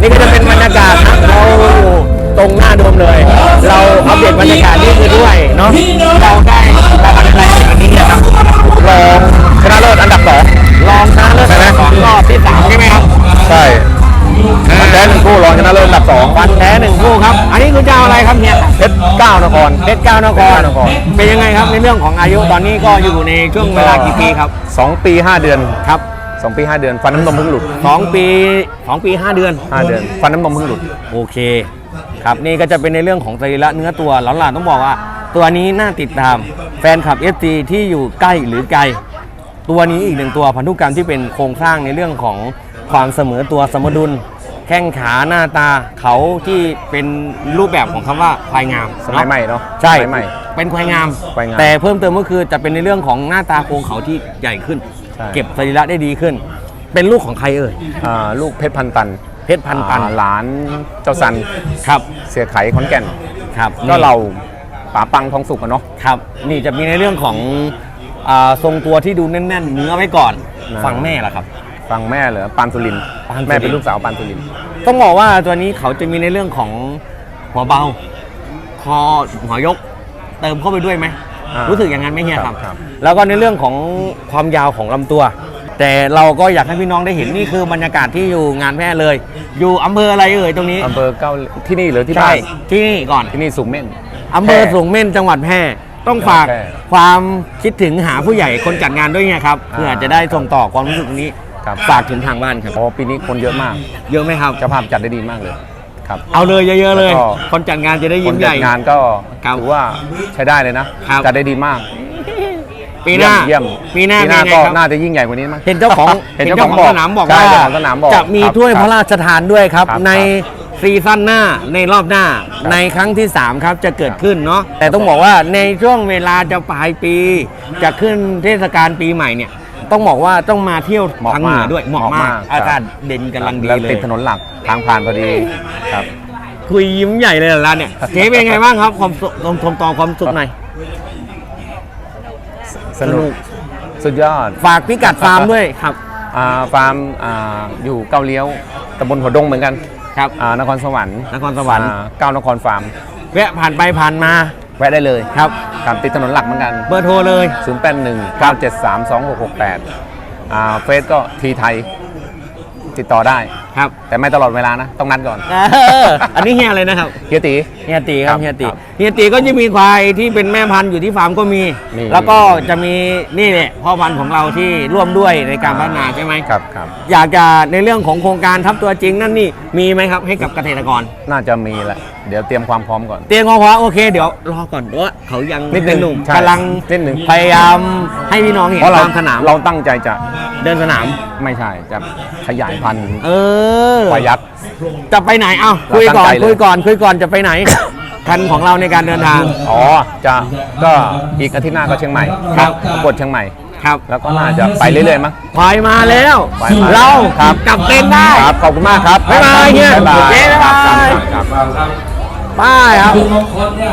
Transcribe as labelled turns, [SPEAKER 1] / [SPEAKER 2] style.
[SPEAKER 1] นี่ก็จะเป็นบรรยากาศนะเราอยู่ตรงหน้าโดมเลย เราอัปเดตบรรยากาศนี่คือด้วยเนาะเราได้รางวัลอะไรอันนี้เนี่ยครับรองชนะเลิศอันดับสองรองชนะเลิศอันดับสองรอบที่สามใช่ไหมครับ
[SPEAKER 2] ใช่มันแพ้หนึ่งคู่รองชนะเลิศอันดับสอง
[SPEAKER 1] วันแท้หนึ่งคู่ครับ อันนี้คือเจ้าอะไรครับเนี่ย
[SPEAKER 2] เพชรเก้านคร
[SPEAKER 1] เพชรเก้านคร
[SPEAKER 2] เพชรเก้านคร
[SPEAKER 1] เป็นยังไงครับในเรื่องของอายุตอนนี้ก็อยู่ในช่วงเวลากี่ปีครับ
[SPEAKER 2] สองปีห้าเดือน
[SPEAKER 1] ครับ
[SPEAKER 2] สองปีห้าเดือนฟันน้ำนมเพิ่งหลุด
[SPEAKER 1] สองปีสองปีห้าเดือน
[SPEAKER 2] ห้าเดือน ฟันน้ำนมเพิ่งหลุด
[SPEAKER 1] โอเค ครับนี่ก็จะเป็นในเรื่องของสรีระเนื้อตัวหลานๆต้องบอกว่า ตัวนี้น่าติดตามแฟนคลับ f อที่อยู่ใกล้หรือไกล ตัวนี้อีกหนึ่งตัวพันธุกรรมที่เป็นโครงสร้างในเรื่องของความเสมอตัวสมดุล แข้งขาหน้าตาเขาที่เป็นรูปแบบของคำว่าควายงาม
[SPEAKER 2] สมัยใหม่เนาะ
[SPEAKER 1] ใช่
[SPEAKER 2] สมัยใหม่
[SPEAKER 1] เป็นควายงาม
[SPEAKER 2] ควายงาม
[SPEAKER 1] แต่เพิ่มเติมก็คือจะเป็นในเรื่องของหน้าตาโครงเขาที่ใหญ่ขึ้น
[SPEAKER 2] ใช่
[SPEAKER 1] เก็บสรีระได้ดีขึ้น เป็นลูกของใครเอ่ย
[SPEAKER 2] อ่าลูกเพชรพันตัน
[SPEAKER 1] เพชรพันตัน
[SPEAKER 2] อ่าหลานเจ้าสัน
[SPEAKER 1] ครับ
[SPEAKER 2] เสียไขขอนแก่น
[SPEAKER 1] ครับ
[SPEAKER 2] ก็
[SPEAKER 1] นี่
[SPEAKER 2] เราป๋าปังทองสุกอะเนาะ
[SPEAKER 1] ครับ นี่จะมีในเรื่องของอาทรงตัวที่ดูแน่นๆเนื้อไว้ก่อน
[SPEAKER 2] นะ
[SPEAKER 1] ฝั่งแม่ล่ะครับ
[SPEAKER 2] ฟังแม่เหรอปานสุรินทร์
[SPEAKER 1] ปานสุรินทร์
[SPEAKER 2] แม่เป็นลูกสาวปานสุรินทร์
[SPEAKER 1] ต้องบอกว่าตัวนี้เขาจะมีในเรื่องของหัวเบา คอหัวยก เติมเข้าไปด้วยไหม
[SPEAKER 2] อ่า
[SPEAKER 1] รู้สึกอย่างนั้นไหมเฮียครับ
[SPEAKER 2] ครับ
[SPEAKER 1] แล้วก็ในเรื่องของความยาวของลำตัว แต่เราก็อยากให้พี่น้องได้เห็นนี่คือบรรยากาศที่อยู่งานแพร่เลย อยู่อำเภออะไรเอ่ยตรงนี้
[SPEAKER 2] อำเภอเก้าที่นี่หรือที่
[SPEAKER 1] ใช่
[SPEAKER 2] บ้าน
[SPEAKER 1] ที่นี่ก่อน
[SPEAKER 2] ที่นี่สุมเม่น
[SPEAKER 1] อำเภอ
[SPEAKER 2] แพร่
[SPEAKER 1] สูงเม่นจังหวัดแพร่ต้องฝาก
[SPEAKER 2] แพร่
[SPEAKER 1] ความคิดถึงหาผู้ใหญ่คนจัดงานด้วยไงครับ
[SPEAKER 2] อ่า
[SPEAKER 1] เพื่อจะได้ส่งต่อความรู้สึกนี้
[SPEAKER 2] ครับ
[SPEAKER 1] ฝากถึงทางบ้านครับ
[SPEAKER 2] โอ้ปีนี้คนเยอะมาก
[SPEAKER 1] เยอะไหมครับ
[SPEAKER 2] เจ้าภาพจัดได้ดีมากเลย ครับ
[SPEAKER 1] เอาเลยเยอะๆเลย
[SPEAKER 2] แล้วก็
[SPEAKER 1] คนจัดงานจะได้
[SPEAKER 2] ค
[SPEAKER 1] ยิ้
[SPEAKER 2] น
[SPEAKER 1] มให
[SPEAKER 2] จั
[SPEAKER 1] ญ่
[SPEAKER 2] ดงานก็
[SPEAKER 1] ครับ
[SPEAKER 2] ถือว่าใช้ได้เลยนะครับ จัดได้ดีมาก
[SPEAKER 1] ปีหน้า
[SPEAKER 2] เยี่ยม
[SPEAKER 1] ปีหน้า
[SPEAKER 2] ปีหน้า
[SPEAKER 1] เป็นไง
[SPEAKER 2] ก็
[SPEAKER 1] ครับ
[SPEAKER 2] น่าจะยิ่งใหญ่กว่านี้มั้ง
[SPEAKER 1] เห็นเจ้าของ
[SPEAKER 2] เห็นเจ้าของ
[SPEAKER 1] สนามบอก
[SPEAKER 2] ใช่
[SPEAKER 1] ว่า
[SPEAKER 2] เจ้าของสนามบอก
[SPEAKER 1] จะมี
[SPEAKER 2] ครับ
[SPEAKER 1] ถ้วย
[SPEAKER 2] ครับ
[SPEAKER 1] พระราชทานด้วยครับ
[SPEAKER 2] ครับ
[SPEAKER 1] ใน
[SPEAKER 2] ครับ
[SPEAKER 1] ซีซั่นหน้าในรอบหน้าในครั้งที่ 3 ครับจะเกิดขึ้นเนาะแต่ต้องบอกว่าในช่วงเวลาจะปลายปี จะขึ้นเทศกาลปีใหม่เนี่ย ต้องบอกว่าต้องมาเที่ยว
[SPEAKER 2] เหมาะ
[SPEAKER 1] ทางเหนือ
[SPEAKER 2] มาก
[SPEAKER 1] ด้วยเหมาะ
[SPEAKER 2] เหมาะ
[SPEAKER 1] มาก
[SPEAKER 2] มาก
[SPEAKER 1] อากาศเด่นกำลังดี
[SPEAKER 2] แล้ว
[SPEAKER 1] เลย
[SPEAKER 2] ติดถนนหลักทางผ่านพอดีครับ
[SPEAKER 1] คุยยิ้มใหญ่เลยเหรอร้านเนี่ยเจ๊เป็นไงบ้างครับความสุขความชมต่อความสุขหน่อย
[SPEAKER 2] สนุกสุดยอด
[SPEAKER 1] ฝากพิกัดฟาร์มด้วยครับ
[SPEAKER 2] อ่าฟาร์มอ่าอยู่เก้าเลี้ยวตำบลหัวดงเหมือนกัน
[SPEAKER 1] ครับ
[SPEAKER 2] อ่านครสวรรค์
[SPEAKER 1] นครสวรรค์
[SPEAKER 2] อ่าเก้านครฟาร์ม
[SPEAKER 1] แวะผ่านไปผ่านมา
[SPEAKER 2] แวะได้เลย
[SPEAKER 1] ครับ
[SPEAKER 2] ครับติดถนนหลักเหมือนกัน
[SPEAKER 1] เบอร์โทรเลย
[SPEAKER 2] 0 8 1 9 7 3 2 6 6 8อ่าเฟซก็ทีไทย ติดต่อได้
[SPEAKER 1] ครับ
[SPEAKER 2] แต่ไม่ตลอดเวลานะ ต้องนัดก่อน
[SPEAKER 1] เอออันนี้เฮียอะไรนะครับ
[SPEAKER 2] เฮียตี
[SPEAKER 1] เฮียตีครับ
[SPEAKER 2] ครับ
[SPEAKER 1] เฮียตี
[SPEAKER 2] ครับ
[SPEAKER 1] เฮียตีก็จะมีควายที่เป็นแม่พันธุ์อยู่ที่ฟาร์มก็มี
[SPEAKER 2] มี
[SPEAKER 1] แล้วก็จะมีนี่แหละพ่อพันธุ์ของเราที่ร่วมด้วยในการพัฒนาใช่ไหม
[SPEAKER 2] ครับครับ
[SPEAKER 1] อยากจะในเรื่องของโครงการทับตัวจริงนั่นนี่มีไหมครับให้กับเกษตรกร
[SPEAKER 2] น่าจะมีแหละ เดี๋ยวเตรียมความพร้อมก่อน
[SPEAKER 1] เตียงของพอโอเคเดี๋ยวรอก่อนเพราะว่าเขายัง
[SPEAKER 2] นิดนึง
[SPEAKER 1] หนุ่ม
[SPEAKER 2] ใช่
[SPEAKER 1] กำลัง
[SPEAKER 2] นิดนึง
[SPEAKER 1] พยายามให้พี่น้องเห็น
[SPEAKER 2] เพราะเรา
[SPEAKER 1] ตามสนาม
[SPEAKER 2] เราตั้งใจจะ
[SPEAKER 1] เดินสนาม
[SPEAKER 2] ไม่ใช่จะขยายพันธุ์
[SPEAKER 1] เออ
[SPEAKER 2] ประยัด
[SPEAKER 1] จะไปไหนเอ้าคุยก่อน
[SPEAKER 2] เราตั้งใจเลย
[SPEAKER 1] คุยก่อนคุยก่อนจะไปไหนคันของเราในการเดินทาง
[SPEAKER 2] อ๋อจะก็อีกอาทิตย์หน้าก็เชียงใหม่
[SPEAKER 1] ครับ
[SPEAKER 2] ประกวดเชียงใหม่
[SPEAKER 1] ครับ
[SPEAKER 2] แล้วก็น่าจะไปเรื่อยๆมั้ง
[SPEAKER 1] ควายมาแล้ว
[SPEAKER 2] ควายมา
[SPEAKER 1] เรา
[SPEAKER 2] ครับ
[SPEAKER 1] กลับเต้นได้
[SPEAKER 2] ครับขอบคุณมากครับ
[SPEAKER 1] บ๊ายบายเฮีย
[SPEAKER 2] บ๊ายบาย
[SPEAKER 1] โอเคบ๊ายบาย
[SPEAKER 2] ครับ ครับ
[SPEAKER 1] ป้ายครับ
[SPEAKER 3] คุณมงคลเนี่ย